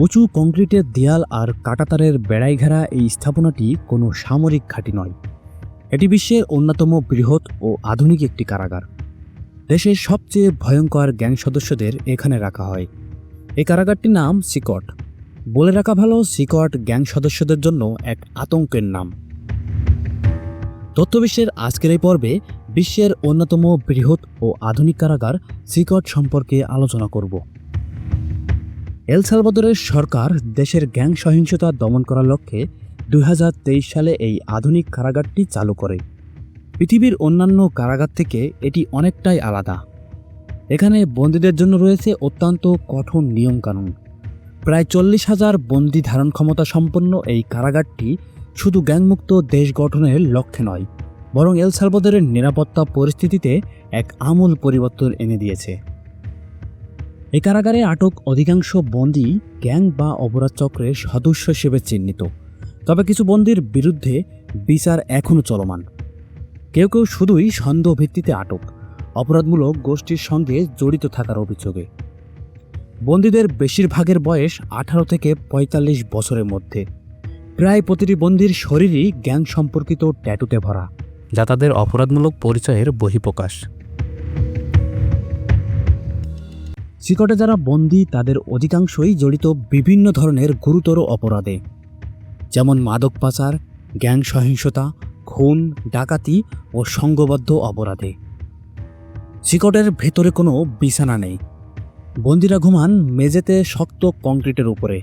উঁচু কংক্রিটের দেয়াল আর কাটাতারের বেড়াই ঘেরা এই স্থাপনাটি কোনো সামরিক ঘাঁটি নয়। এটি বিশ্বের অন্যতম বৃহৎ ও আধুনিক একটি কারাগার। দেশের সবচেয়ে ভয়ঙ্কর গ্যাং সদস্যদের এখানে রাখা হয়। এই কারাগারটির নাম সিকট। বলে রাখা ভালো, সিকট গ্যাং সদস্যদের জন্য এক আতঙ্কের নাম। তথ্যবিশ্বের আজকের এই পর্বে বিশ্বের অন্যতম বৃহৎ ও আধুনিক কারাগার সিকট সম্পর্কে আলোচনা করব। এল সালভাদরের সরকার দেশের গ্যাং সহিংসতা দমন করার লক্ষ্যে দুই হাজার তেইশ সালে এই আধুনিক কারাগারটি চালু করে। পৃথিবীর অন্যান্য কারাগার থেকে এটি অনেকটাই আলাদা। এখানে বন্দীদের জন্য রয়েছে অত্যন্ত কঠোর নিয়মকানুন। প্রায় চল্লিশ হাজার বন্দি ধারণ ক্ষমতা সম্পন্ন এই কারাগারটি শুধু গ্যাংমুক্ত দেশ গঠনের লক্ষ্যে নয়, বরং এল সালভাদরের নিরাপত্তা পরিস্থিতিতে এক আমূল পরিবর্তন এনে দিয়েছে। এই কারাগারে আটক অধিকাংশ বন্দী গ্যাং বা অপরাধ চক্রের সদস্য হিসেবে চিহ্নিত। তবে কিছু বন্দির বিরুদ্ধে বিচার এখনও চলমান। কেউ কেউ শুধুই সন্দেহ ভিত্তিতে আটক, অপরাধমূলক গোষ্ঠীর সঙ্গে জড়িত থাকার অভিযোগে। বন্দীদের বেশিরভাগের বয়স আঠারো থেকে পঁয়তাল্লিশ বছরের মধ্যে। প্রায় প্রতিটি বন্দির শরীরই গ্যাং সম্পর্কিত ট্যাটুতে ভরা, যা তাদের অপরাধমূলক পরিচয়ের বহিঃপ্রকাশ। চিকটে যারা বন্দী তাদের অধিকাংশই জড়িত বিভিন্ন ধরনের গুরুতর অপরাধে। যেমন মাদক পাচার, গ্যাং সহিংসতা, খুন, ডাকাতি ও সংঘবদ্ধ অপরাধে। চিকটের ভেতরে কোনো বিছানা নেই। বন্দিরা ঘুমান মেঝেতে শক্ত কংক্রিটের উপরে।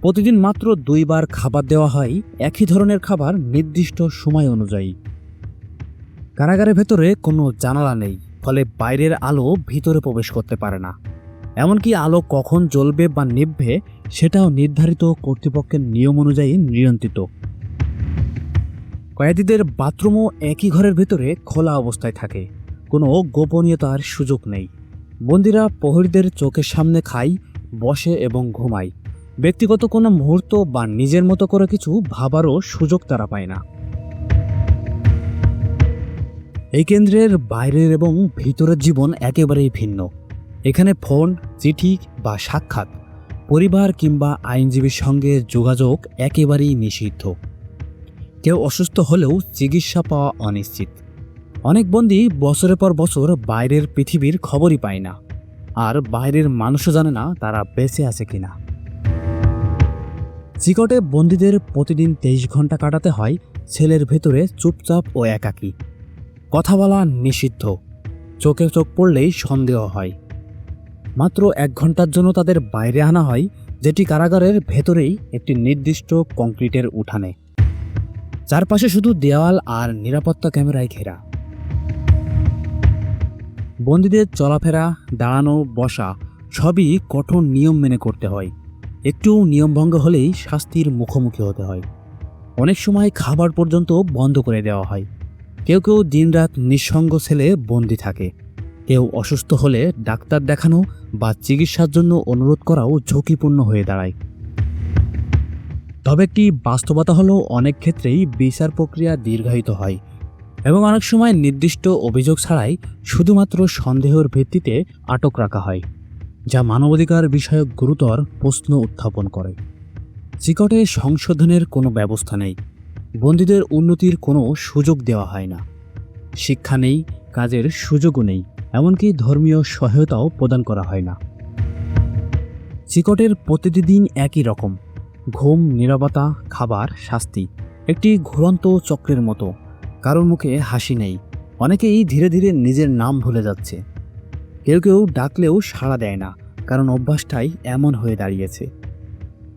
প্রতিদিন মাত্র দুইবার খাবার দেওয়া হয় একই ধরনের খাবার নির্দিষ্ট সময় অনুযায়ী। কারাগারের ভেতরে কোনো জানালা নেই, ফলে বাইরের আলো ভিতরে প্রবেশ করতে পারে না। এমনকি আলো কখন জ্বলবে বা নিভবে সেটাও নির্ধারিত কর্তৃপক্ষের নিয়ম অনুযায়ী নিয়ন্ত্রিত। কয়েদিদের বাথরুমও একই ঘরের ভেতরে খোলা অবস্থায় থাকে। কোনো গোপনীয়তার সুযোগ নেই। বন্দিরা প্রহরীদের চোখের সামনে খায়, বসে এবং ঘুমায়। ব্যক্তিগত কোনো মুহূর্ত বা নিজের মতো করে কিছু ভাবারও সুযোগ তারা পায় না। এই কেন্দ্রের বাইরের এবং ভিতরের জীবন একেবারেই ভিন্ন। এখানে ফোন, চিঠি বা সাক্ষাৎ, পরিবার কিংবা আইনজীবীর সঙ্গে যোগাযোগ একেবারেই নিষিদ্ধ। কেউ অসুস্থ হলেও চিকিৎসা পাওয়া অনিশ্চিত। অনেক বন্দী বছরের পর বছর বাইরের পৃথিবীর খবরই পায় না। আর বাইরের মানুষও জানে না তারা বেঁচে আছে কিনা। চিকটে বন্দীদের প্রতিদিন তেইশ ঘণ্টা কাটাতে হয় ছেলের ভেতরে চুপচাপ ও একাকী। কথা বলা নিষিদ্ধ। চোখে চোখ পড়লেই সন্দেহ হয়। মাত্র এক ঘণ্টার জন্য তাদের বাইরে আনা হয়, যেটি কারাগারের ভেতরেই একটি নির্দিষ্ট কংক্রিটের উঠানে। চারপাশে শুধু দেওয়াল আর নিরাপত্তা ক্যামেরায় ঘেরা। বন্দীদের চলাফেরা, দাঁড়ানো, বসা, সবই কঠোর নিয়ম মেনে করতে হয়। একটু নিয়মভঙ্গ হলেই শাস্তির মুখোমুখি হতে হয়। অনেক সময় খাবার পর্যন্ত বন্ধ করে দেওয়া হয়। কেউ কেউ দিনরাত নিঃসঙ্গ ছেলে বন্দি থাকে। কেউ অসুস্থ হলে ডাক্তার দেখানো বা চিকিৎসার জন্য অনুরোধ করাও ঝুঁকিপূর্ণ হয়ে দাঁড়ায়। তবে একটি বাস্তবতা হলো অনেক ক্ষেত্রেই বিচার প্রক্রিয়া দীর্ঘায়িত হয় এবং অনেক সময় নির্দিষ্ট অভিযোগ ছাড়াই শুধুমাত্র সন্দেহের ভিত্তিতে আটক রাখা হয়, যা মানবাধিকার বিষয়ক গুরুতর প্রশ্ন উত্থাপন করে। চিকটে সংশোধনের কোনো ব্যবস্থা নেই, বন্দীদের উন্নতির কোনো সুযোগ দেওয়া হয় না। শিক্ষা নেই, কাজের সুযোগও নেই। এমনকি ধর্মীয় সহায়তাও প্রদান করা হয় না। চিকটের প্রতিটি দিন একই রকম। ঘুম, নিরবতা, খাবার, শাস্তি। একটি ঘুরন্ত চক্রের মতো। কারোর মুখে হাসি নেই। অনেকেই ধীরে ধীরে নিজের নাম ভুলে যাচ্ছে। কেউ কেউ ডাকলেও সাড়া দেয় না, কারণ অভ্যাসটাই এমন হয়ে দাঁড়িয়েছে।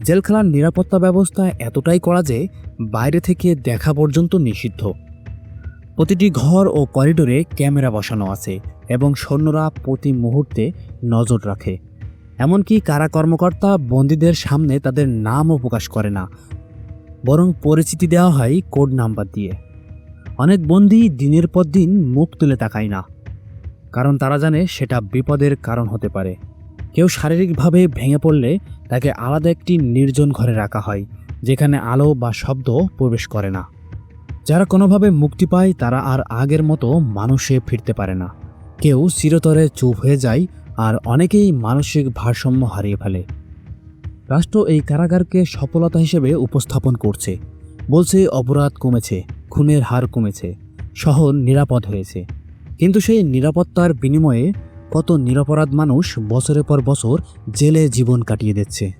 জেলখানার নিরাপত্তা ব্যবস্থা এতটাই করা যে বাইরে থেকে দেখা পর্যন্ত নিষিদ্ধ। প্রতিটি ঘর ও করিডোরে ক্যামেরা বসানো আছে এবং সৈন্যরা প্রতি মুহূর্তে নজর রাখে। এমনকি কারা কর্মকর্তা বন্দীদের সামনে তাদের নামও প্রকাশ করে না, বরং পরিচিতি দেওয়া হয় কোড নাম্বার দিয়ে। অনেক বন্দি দিনের পর দিন মুখ তুলে তাকায় না, কারণ তারা জানে সেটা বিপদের কারণ হতে পারে। কেউ শারীরিকভাবে ভেঙে পড়লে তাকে আলাদা একটি নির্জন ঘরে রাখা হয়, যেখানে আলো বা শব্দ প্রবেশ করে না। যারা কোনোভাবে মুক্তি পায়, তারা আর আগের মতো মানুষে ফিরতে পারে না। কেউ চিরতরে চুপ হয়ে যায় আর অনেকেই মানসিক ভারসাম্য হারিয়ে ফেলে। রাষ্ট্র এই কারাগারকে সফলতা হিসেবে উপস্থাপন করছে। বলছে অপরাধ কমেছে, খুনের হার কমেছে শহর নিরাপদ হয়েছে। কিন্তু সেই নিরাপত্তার বিনিময়ে কত নিরপরাধ মানুষ বছরের পর বছর জেলে জীবন কাটিয়ে দিচ্ছে।